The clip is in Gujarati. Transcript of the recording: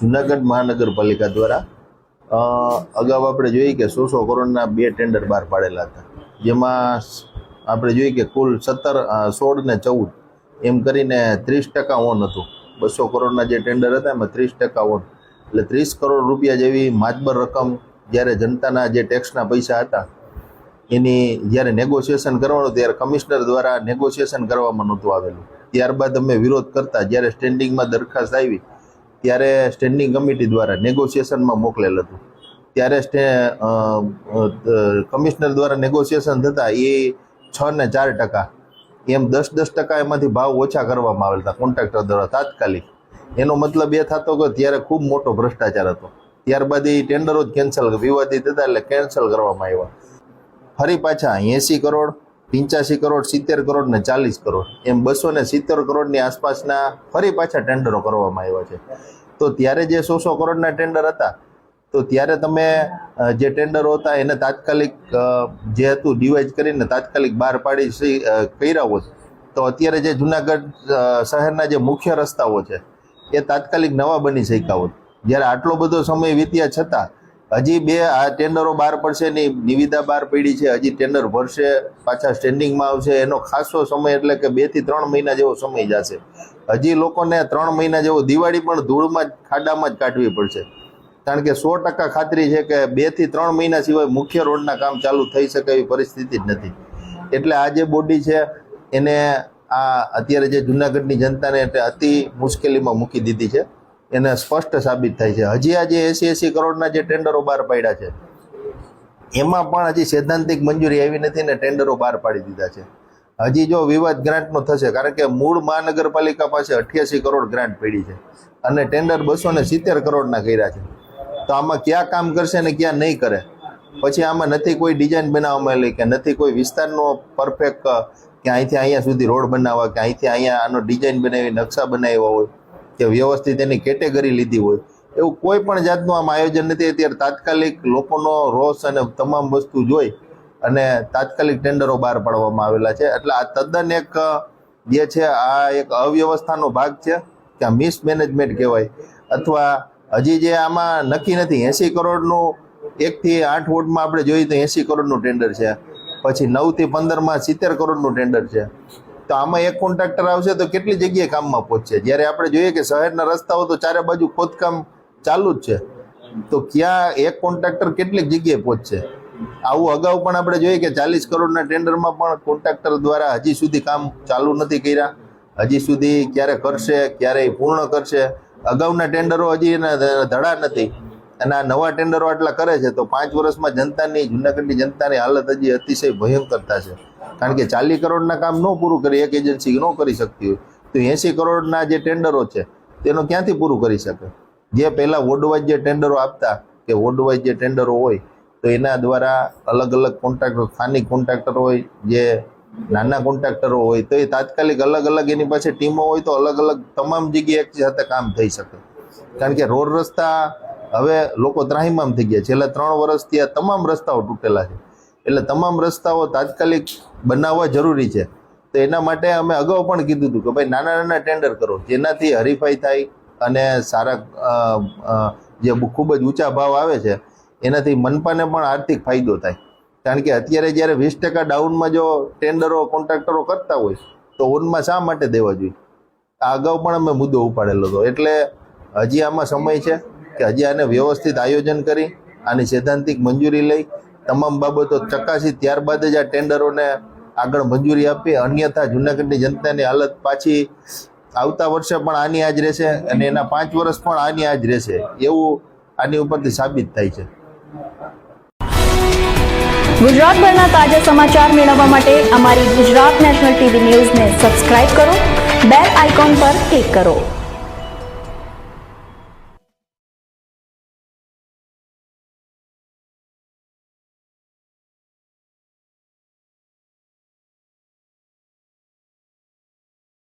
જુનાગઢ મહાનગરપાલિકા દ્વારા અગાઉ આપણે જોઈએ કે સો સો કરોડના બે ટેન્ડર બહાર પાડેલા હતા. જેમાં આપણે જોઈએ કે કુલ સત્તર સોળ ને ચૌદ, એમ કરીને ત્રીસ ટકા ઓન હતું. બસો કરોડના જે ટેન્ડર હતા એમાં ત્રીસ ટકા ઓન. એટલે ત્રીસ કરોડ રૂપિયા જેવી માતબર રકમ જ્યારે જનતાના જે ટેક્સના પૈસા હતા, એની જ્યારે નેગોશિએશન કરવાનું, ત્યારે કમિશનર દ્વારા નેગોશિએશન કરવામાં નહોતું આવેલું. ત્યારબાદ અમે વિરોધ કરતા, જ્યારે સ્ટેન્ડિંગમાં દરખાસ્ત આવી ત્યારે સ્ટેન્ડિંગ કમિટી દ્વારા નેગોશિએશનમાં મોકલેલ હતું. ત્યારે સ્ટે કમિશનર દ્વારા નેગોશિએશન થતાં એ છ ને ચાર ટકા. એમ દસ દસ ટકા એમાંથી ભાવ ઓછા કરવામાં આવેલા હતા કોન્ટ્રાક્ટર દ્વારા તાત્કાલિક. એનો મતલબ એ થતો કે ત્યારે ખૂબ મોટો ભ્રષ્ટાચાર હતો. ત્યારબાદ એ ટેન્ડરો જ કેન્સલ વિવાદિત હતા એટલે કેન્સલ કરવામાં આવ્યા. ફરી પાછા એંસી કરોડ, પંચ્યાસી કરોડ, સિત્તેર કરોડ ને ચાલીસ કરોડ. એમ બસો ને સિત્તેર કરોડની આસપાસના ફરી પાછા ટેન્ડરો કરવામાં આવ્યા છે. તો ત્યારે જે સો સો કરોડના ટેન્ડર હતા, તો ત્યારે તમે જે ટેન્ડરો હતા એને તાત્કાલિક જે હતું ડિવાઇડ કરીને તાત્કાલિક બહાર પાડી કર્યા હોત. તો અત્યારે જે જુનાગઢ શહેરના જે મુખ્ય રસ્તાઓ છે, એ તાત્કાલિક નવા બની શક્યા હોત. જ્યારે આટલો બધો સમય વીત્યા છતાં હજી બે આ ટેન્ડરો બહાર પડશે ને નિવિદા બહાર પડી છે. હજી ટેન્ડર ભરશે, પાછા સ્ટેન્ડિંગમાં આવશે. એનો ખાસો સમય એટલે કે બેથી ત્રણ મહિના જેવો સમય જશે. હજી લોકોને ત્રણ મહિના જેવો દિવાળી પણ ધૂળમાં જ, ખાડામાં જ કાઢવી પડશે. કારણ કે સો ટકા ખાતરી છે કે બેથી ત્રણ મહિના સિવાય મુખ્ય રોડના કામ ચાલુ થઈ શકે એવી પરિસ્થિતિ જ નથી. એટલે આ જે બોડી છે, એને આ અત્યારે જે જુનાગઢની જનતાને એટલે અતિ મુશ્કેલીમાં મૂકી દીધી છે. એને સ્પષ્ટ સાબિત થાય છે. હજી આજે એસી એસી કરોડના જે ટેન્ડરો બહાર પાડ્યા છે, એમાં પણ હજી સૈદ્ધાંતિક મંજૂરી આવી નથી ને ટેન્ડરો બહાર પાડી દીધા છે. હજી જો વિવાદ ગ્રાન્ટનો થશે, કારણ કે મૂળ મહાનગરપાલિકા પાસે અઠ્યાસી કરોડ ગ્રાન્ટ પડી છે અને ટેન્ડર બસો ને સિત્તેર કરોડના કર્યા છે. તો આમાં ક્યાં કામ કરશે ને ક્યાં નહીં કરે? પછી આમાં નથી કોઈ ડિઝાઇન બનાવવામાં આવેલી કે નથી કોઈ વિસ્તારનો પરફેક્ટ, કે અહીંથી અહીંયા સુધી રોડ બનાવવા, કે અહીંથી અહીંયા આનો ડિઝાઇન બનાવી, નકશા બનાવ્યા હોય. કે વ્યવસ્થિત એની કેટેગરી લીધી હોય, એવું કોઈ પણ જાતનું આમ આયોજન નથી. અત્યારે તાત્કાલિક લોકોનો રોષ અને તમામ વસ્તુ જોઈ અને તાત્કાલિક ટેન્ડરો બહાર પાડવામાં આવેલા છે. એટલે આ તદ્દન એક, જે છે, આ એક અવ્યવસ્થાનો ભાગ છે, કે આ મિસમેનેજમેન્ટ કહેવાય. અથવા હજી જે આમાં નક્કી નથી એંસી કરોડનું એકથી આઠ વોર્ડમાં આપણે જોઈએ તો એંસી કરોડનું ટેન્ડર છે. પછી નવથી પંદરમાં સિત્તેર કરોડનું ટેન્ડર છે. તો આમાં એક કોન્ટ્રાક્ટર આવશે તો કેટલી જગ્યાએ કામમાં પહોંચશે? જ્યારે આપણે જોઈએ કે શહેરના રસ્તાઓ તો ચારે બાજુ ખોદકામ ચાલુ જ છે. તો ક્યાં એક કોન્ટ્રાક્ટર કેટલીક જગ્યાએ પહોંચશે? આવું અગાઉ પણ આપણે જોઈએ કે ચાલીસ કરોડના ટેન્ડરમાં પણ કોન્ટ્રાક્ટર દ્વારા હજી સુધી કામ ચાલુ નથી કર્યા. હજી સુધી ક્યારે કરશે ક્યારે પૂર્ણ કરશે. અગાઉના ટેન્ડરો હજી એના ધડા નથી. અને આ નવા ટેન્ડરો આટલા કરે છે, તો પાંચ વર્ષમાં જનતાની, જુનાગઢની જનતાની હાલત હજી અતિશય ભયંકરતા છે કારણ કે ચાલીસ કરોડના કામ ન પૂરું કરી એક એજન્સી ન કરી શકતી હોય. તો એંસી કરોડના જે ટેન્ડરો છે, તેનો ક્યાંથી પૂરું કરી શકે? જે પહેલાં વોર્ડવાઇઝ જે ટેન્ડરો આપતા, કે વોર્ડવાઇઝ જે ટેન્ડરો હોય, તો એના દ્વારા અલગ અલગ કોન્ટ્રાક્ટર, સ્થાનિક કોન્ટ્રાક્ટર હોય, જે નાના કોન્ટ્રાક્ટરો હોય, તો એ તાત્કાલિક અલગ અલગ એની પાસે ટીમો હોય, તો અલગ અલગ તમામ જગ્યાએ એક સાથે કામ થઈ શકે. કારણ કે રોડ રસ્તા હવે લોકો ત્રાહિમામ થઈ ગયા છેલ્લા ત્રણ વર્ષથી આ તમામ રસ્તાઓ તૂટેલા છે. એટલે તમામ રસ્તાઓ તાત્કાલિક બનાવવા જરૂરી છે. તો એના માટે અમે અગાઉ પણ કીધું હતું કે ભાઈ નાના નાના ટેન્ડર કરો, જેનાથી હરીફાઈ થાય અને સારા જે ખૂબ જ ઊંચા ભાવ આવે છે, એનાથી મનપાને પણ આર્થિક ફાયદો થાય. કારણ કે અત્યારે જ્યારે વીસ ટકા ડાઉનમાં જો ટેન્ડરો કોન્ટ્રાક્ટરો કરતા હોય, તો ઓનમાં શા માટે દેવા જોઈએ? આ અગાઉ પણ અમે મુદ્દો ઉપાડેલો હતો. એટલે હજી આમાં સમય છે. કે હજી આને વ્યવસ્થિત આયોજન કરી આની સૈદ્ધાંતિક મંજૂરી લઈ તમામ બાબતો ચકાસી ત્યારબાદ જ આ ટેન્ડરોને આગળ મંજૂરી આપી. અન્યથા જુનાગઢની જનતાની હાલત પાછી આવતા વર્ષે પણ આની આજ રહેશે અને એના પાંચ વર્ષ પણ આની આજ રહેશે એવું આની ઉપરથી સાબિત થાય છે. ગુજરાતભરના તાજા સમાચાર મેળવવા માટે અમારી ગુજરાત નેશનલ ટીવી ન્યૂઝને સબસ્ક્રાઇબ કરો, બેલ આઇકોન પર ક્લિક કરો.